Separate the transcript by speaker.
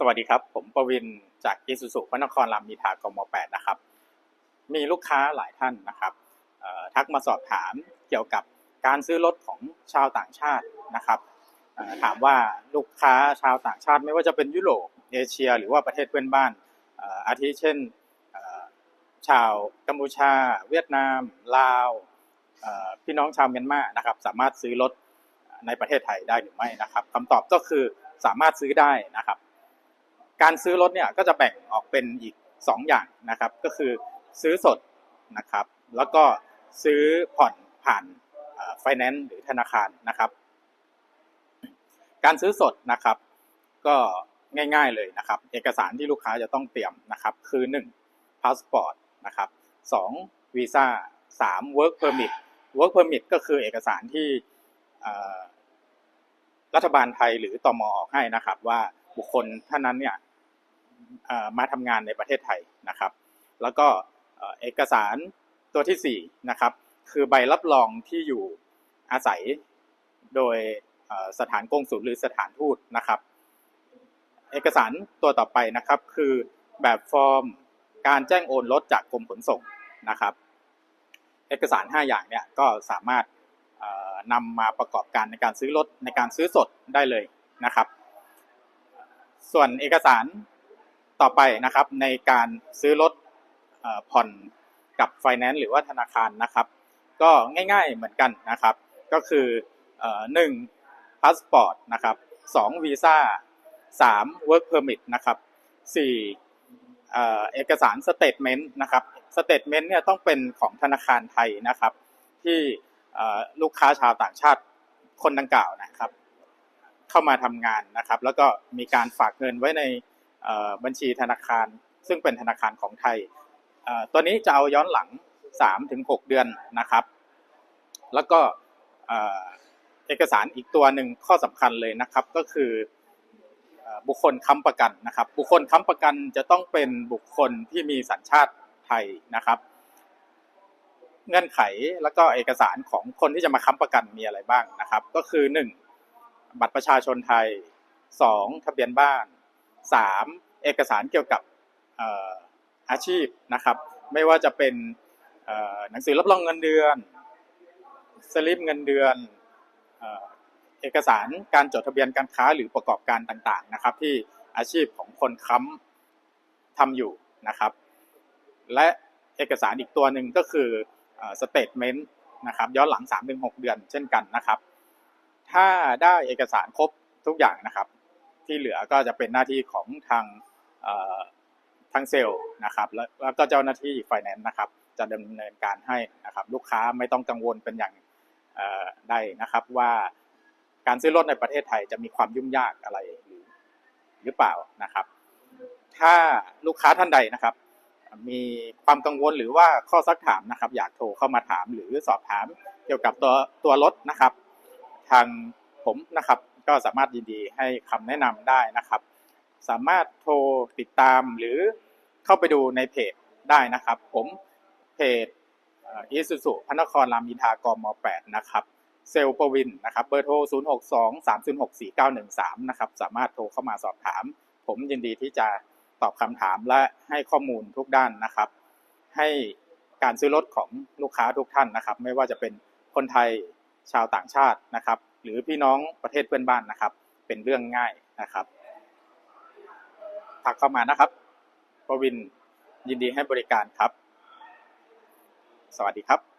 Speaker 1: สวัสดีครับ ผมประวินจากอิสุสุพระนครรามอินทรากม 8 นะครับ มีลูกค้าหลายท่านนะครับทักมาสอบถามเกี่ยวกับการซื้อรถของชาวต่างชาตินะครับถามว่าลูกค้าชาวต่างชาติไม่ว่าจะเป็นยุโรปเอเชีย หรือว่าประเทศเพื่อนบ้านอาทิเช่นชาวกัมพูชา เวียดนาม ลาวพี่น้องชาวเมียนมานะครับ สามารถซื้อรถในประเทศไทยได้หรือไม่นะครับคำตอบก็คือสามารถซื้อได้นะครับ การซื้อรถเนี่ยก็จะแบ่งออกเป็นอีก 2 อย่างนะครับ ก็คือซื้อสดนะครับ แล้วก็ซื้อผ่อนผ่านไฟแนนซ์หรือธนาคารนะครับ การซื้อสดนะครับ ก็ง่ายๆเลยนะครับ เอกสารที่ลูกค้าจะต้องเตรียมนะครับ คือ1พาสปอร์ตนะครับ2วีซ่า3 work permit work permit ก็คือเอกสารที่รัฐบาลไทยหรือตมออกให้นะครับ ว่าบุคคลท่านนั้นเนี่ย มาทำงานในประเทศไทยนะครับ แล้วก็เอกสารตัวที่4นะครับคือใบรับรองที่อยู่อาศัยโดยสถานกงสุลหรือสถานทูตนะครับ เอกสารตัวต่อไปนะครับ คือแบบฟอร์มการแจ้งโอนรถจากกรมขนส่งนะครับ เอกสาร 5 อย่างเนี่ยก็สามารถนำมาประกอบการในการซื้อรถในการซื้อสดได้เลยนะครับ ส่วนเอกสาร ต่อไปนะครับในการซื้อรถผ่อนกับไฟแนนซ์หรือว่าธนาคารนะครับ ก็ง่ายๆเหมือนกันนะครับ ก็คือหนึ่งพาสปอร์ตนะครับสองวีซ่าสามเวิร์กเพอร์มิทนะครับสี่เอกสารสเตทเมนต์นะครับสเตทเมนต์เนี่ยต้องเป็นของธนาคารไทยนะครับ ที่ลูกค้าชาวต่างชาติคนดังกล่าวนะครับ เข้ามาทำงานนะครับ แล้วก็มีการฝากเงินไว้ใน บัญชีธนาคาร ซึ่งเป็นธนาคารของไทยตัวนี้จะเอาย้อนหลัง 3-6 เดือนนะครับ แล้วก็เอกสารอีกตัวหนึ่งข้อสำคัญเลยนะครับก็คือเอ่อบุคคลค้ำประกันนะครับ บุคคลค้ำประกันจะต้องเป็นบุคคลที่มีสัญชาติไทยนะครับ เงื่อนไขแล้วก็เอกสารของคนที่จะมาค้ำประกันมีอะไรบ้างนะครับ ก็คือ 1. บัตรประชาชนไทย 2. ทะเบียนบ้าน 3. เอกสารเกี่ยวกับอาชีพนะครับไม่ว่าจะเป็นหนังสือรับรองเงินเดือนสลิปเงินเดือนเอ่อเอกสารการจดทะเบียนการค้าหรือประกอบการต่างๆนะครับ ที่อาชีพของคนค้ำทำอยู่นะครับ และเอกสารอีกตัวหนึ่งก็คือสเตทเมนต์นะครับย้อนหลัง 3-6 เดือนเช่นกันนะครับ ถ้าได้เอกสารครบทุกอย่างนะครับ ที่เหลือก็จะเป็นหน้าที่ของทางทางเซลล์นะครับแล้วก็เจ้าหน้าที่ไฟแนนซ์นะครับ จะดำเนินการให้นะครับลูกค้าไม่ต้องกังวลเป็นอย่างใดนะครับว่าการซื้อรถในประเทศไทยจะมีความยุ่งยากอะไรหรือหรือเปล่านะครับ ถ้าลูกค้าท่านใดนะครับ มีความกังวลหรือว่าข้อซักถามนะครับ อยากโทรเข้ามาถามหรือสอบถามเกี่ยวกับตัวตัวรถนะครับ ทางผมนะครับ ก็สามารถยินดีให้คำแนะนำได้นะครับ สามารถโทรติดตามหรือเข้าไปดูในเพจได้นะครับ ผมเพจอีสุสุพระนครรามอินทรากม 8 นะครับ เซลปวินนะครับ เบอร์โทร 0 6 2 3 0 6 4 9 1 3 นะครับ สามารถโทรเข้ามาสอบถาม ผมยินดีที่จะตอบคำถามและให้ข้อมูลทุกด้านนะครับ ให้การซื้อรถของลูกค้าทุกท่านนะครับ ไม่ว่าจะเป็นคนไทยชาวต่างชาตินะครับ หรือพี่น้องประเทศเพื่อนบ้านนะครับ เป็นเรื่องง่ายนะครับทักเข้ามานะครับปวินยินดีให้บริการครับ สวัสดีครับ